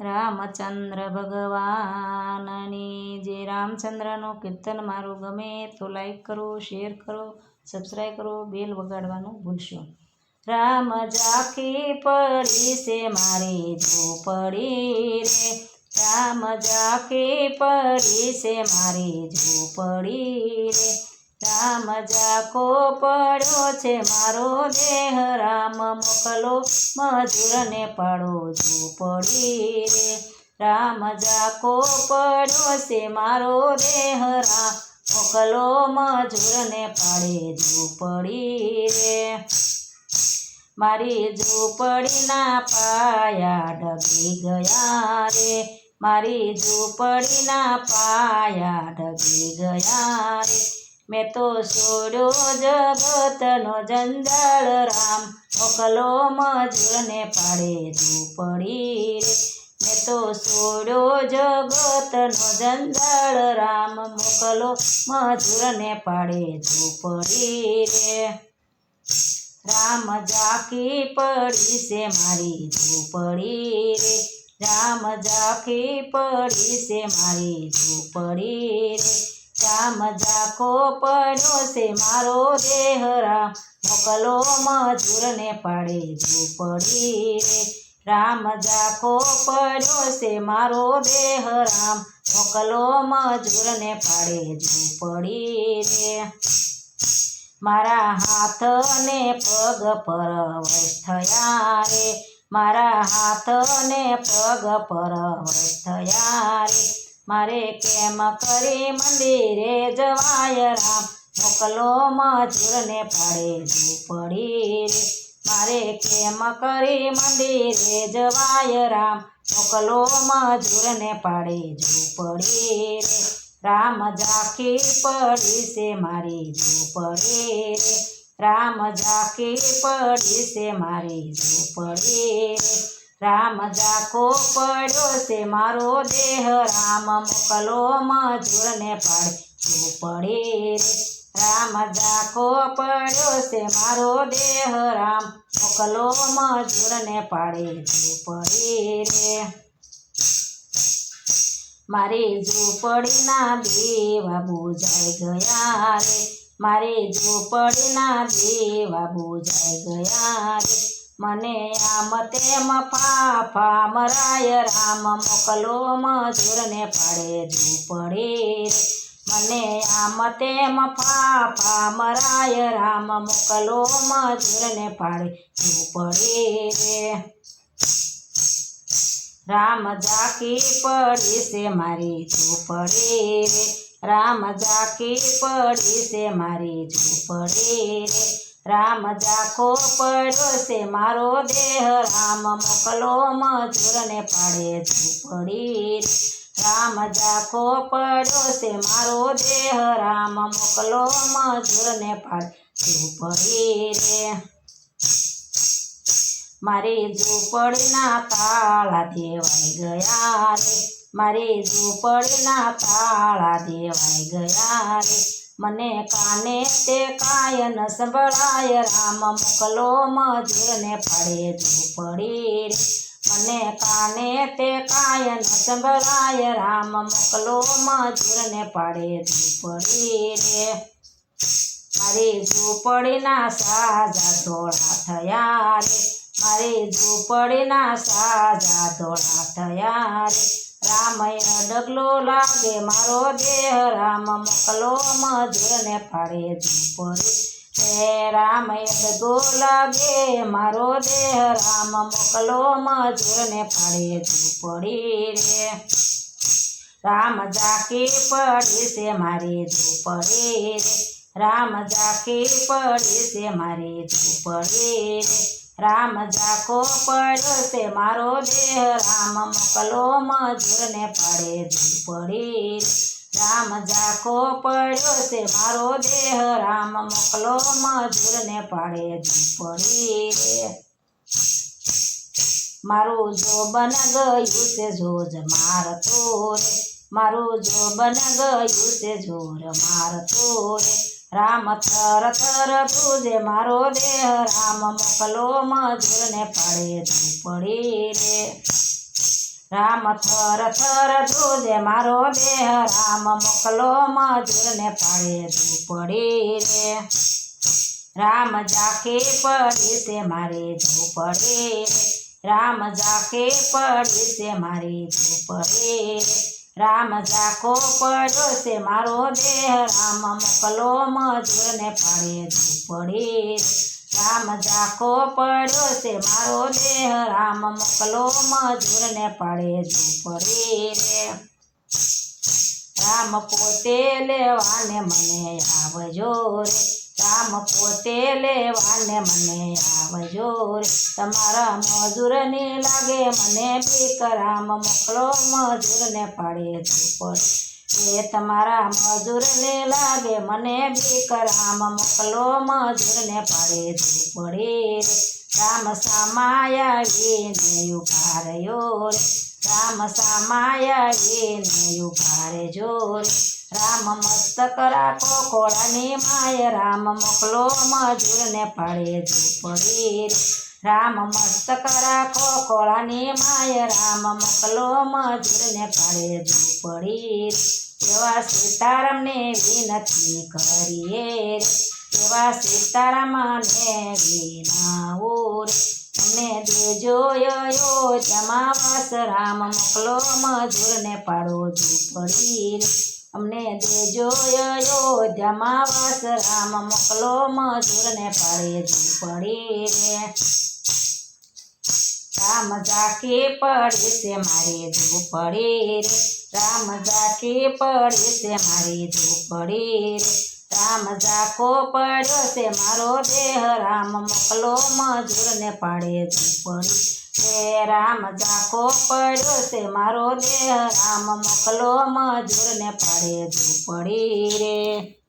રામચંદ્ર ભગવાનની. જે રામચંદ્રનું કીર્તન મારું ગમે તો લાઈક કરો શેર કરો સબસ્ક્રાઈબ કરો બેલ વગાડવાનું ભૂલશો. રામ જાખી પડી છે, મારી ઝૂંપડી રે રામ જાખી પડી છે, મારી ઝૂંપડી રે રામ જાકો પડ્યો છે, મારો દેહ રામ મોકલો. મજૂરને પાડો ઝૂંપડી રે. રામ જાકો પડ્યો છે, મારો દેહ રામ મોકલો. મજૂરને પાડે ઝૂંપડી રે. મારી ઝૂંપડીના પાયા ડગી ગયા રે. મારી ઝૂંપડીના પાયા ડગી ગયા રે. મેં તો છોડ્યો જગતનો જંજાળ રામ. મોકલો મજૂરને પાડે ઝૂંપડી રે. મેં તો છોડ્યો જગતનો જંજાળ રામ. મોકલો મજૂરને પાડે ઝૂંપડી રે. રામ ઝાંખી પડી છે મારી ઝૂંપડી રે. રામ ઝાંખી પડી છે મારી ઝૂંપડી રે. રામ ઝાંખો પડ્યો છે મારો દેહ રામ. મોકલો મજૂરને પાડે ઝૂંપડી રે રામ જાખો પડ્યો છે મારો દેહ રામ. મોકલો મજૂરને પાડે ઝૂંપડી રે મારા હાથ ને પગ પરવશ થયા રે. મારા હાથ ને પગ પરવશ થયા રે. મારે કેમ કરી મંદિરે જવાય રામ? મોકલો મજૂરને પડે ઝૂંપડી રે. મારે કેમ કરી મંદિરે જવાય રામ? મોકલો મજૂરને પાડે ઝૂંપડી રે. રામ ઝાંખી પડી છે મારી ઝૂંપડી રે. રામ ઝાંખી પડી છે મારી ઝૂંપડી રે. રામ ઝાંખો પડ્યો છે મારો દેહ, રામ મોકલો મજૂરને પાડે પડે રે? રામ ઝાંખો પડ્યો છે મારો દેહ, રામ મોકલો મજૂરને પાડે ઝૂંપડી રે? મારી ઝૂંપડીના દેવા બુજાઈ ગયા રે. મારી ઝૂંપડીના દેવા બુજાઈ ગયા રે. મને આમ તેમ ફાફા મરાય રામ મોકલો મજૂરને પાડે ઝૂંપડી રે. મને આમ તેમ ફાફા મરાય રામ મોકલો મજૂરને પાડે ઝૂંપડી રે. રામ જાકી પડી છે મારી ઝૂંપડી રે. રામ જાકી પડી છે મારી ઝૂંપડી રે. રામ જાખો છે મારો દેહ રામ મોકલો, મજૂરને પાડે ઝૂંપડી. રામ જાખો છે મારો દેહ રામ મોકલો, મજૂરને પાડે ઝૂંપડી. રે મારી ઝૂંપડીના તાળા દેવાઈ ગયા રે, મારી ઝૂંપડીના તાળા દેવાઈ ગયા રે. મને કાને તે કાય ન સંભળાય, રામ મોકલો મજૂરને પાડે ઝૂંપડી રે. મને કાને તે કાય ન સંભળાય, રામ મોકલો મજૂરને પાડે ઝૂંપડી રે. મારી ઝૂંપડીના સાજા ધોળા થયા રે. મારી ઝૂંપડીના સાજા ધોળા થયા રે. રામય ડગલો લાગે, મારો દેહ રામ મોકલો મજૂરને ફાળે ઝૂંપડી. હે રામય ડગો લાગે, મારો દેહ રામ મોકલો મજૂરને ફાળે ઝૂંપડી રે. રામ ઝાંખી પડી છે મારી ઝૂંપડી રે. રામ ઝાંખી પડી છે મારી ઝૂંપડી રે. રામ જાકો પડ્યો છે મારો દેહ રામ મોકલો, મજૂરને પાડે ઝૂંપડી. રે રામ જાખો પડ્યો છે મારો દેહ રામ મોકલો, મજૂરને પાડે ઝૂંપડી. રે મારું જોબન ગયું છે જોજ મારતો રે, મારું જોબન ગયું છે જોર મારતો રે. રામ થર થર પૂજે મારો દેહ, રામ મોકલો મજૂરને પડે ઝૂંપડી રે. રામ થર થર ધ્રુજે મારો દેહ, રામ મોકલો મજૂરને પડે ઝૂંપડી રે. રામ જાકે પડી તે મારે ઝૂંપડી રે. રામ જાકે પડી તે મારી ઝૂંપડી રે. રામ ઝાંખો પડ્યો છે, મારો દેહ રામ મોકલો મજૂરને પાડે પડે રામ ઝાંખો પડ્યો છે, મારો દેહ રામ મોકલો મજૂરને પાડે ઝૂંપડી રે રામ પોતે લેવાને મને આવજો રે. રામ પોતે લેવાને મને આવજો રે. તમારા મજૂરને લાગે મને બીક રામ મોકલો મજૂરને પાડે ઝૂંપડી એ તમારા મજૂરને લાગે મને બીક રામ મોકલો મજૂરને પાડે પડે રે. રામ સામાયાવીને ઊભા રહ્યો રે. રામ સામાયાવીને ઊભા રહેજો જોર. રામ મસ્તક રાખો ખોળાની માય રામ મોકલો મજૂરને પાડે ઝૂંપડી રામ મસ્તક રાખો કોળાની માય રામ મોકલો મજૂરને પાડે ઝૂંપડી એવા સીતારામને વિનતી કરીએ. એવા સીતારામને રે તમને દેજો યો જમાવાસ રામ મોકલો મજૂરને પાડો ઝૂંપડી અમને દેજો યો જમાવાસ રામ મોકલો મજૂરને પાડે ઝૂંપડી રે રામ જાકે પડે છે મારે ઝૂંપડી રે. રામ જાકે પડે છે મારી ઝૂંપડી રે. રામ જાકો પડ્યો છે મારો દેહ. રામ મોકલો મજૂરને પાડે ઝૂંપડી રે. રામ જાકો પડ્યો છે મારો દેહ. રામ મોકલો મજૂરને પાડે ઝૂંપડી રે.